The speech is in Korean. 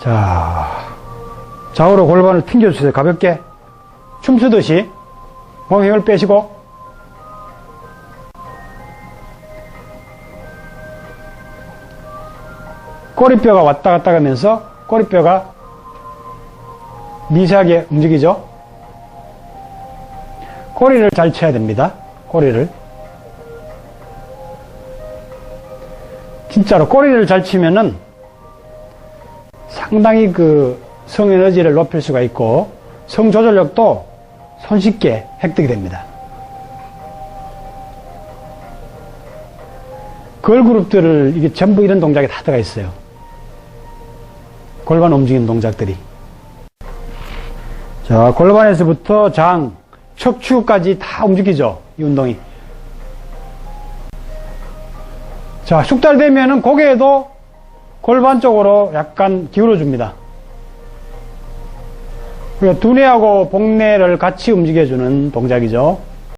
자, 좌우로 골반을 튕겨주세요. 가볍게. 춤추듯이. 몸 힘을 빼시고. 꼬리뼈가 왔다 갔다 가면서 꼬리뼈가 미세하게 움직이죠. 꼬리를 잘 쳐야 됩니다. 꼬리를. 진짜로 꼬리를 잘 치면은 상당히 그 성에너지를 높일 수가 있고 성조절력도 손쉽게 획득이 됩니다. 걸그룹들을 이게 전부 이런 동작이 다 들어가 있어요. 골반 움직이는 동작들이. 자, 골반에서부터 장, 척추까지 다 움직이죠. 이 운동이. 자, 숙달되면은 고개도 골반 쪽으로 약간 기울여 줍니다. 그리고 두뇌하고 복뇌를 같이 움직여주는 동작이죠.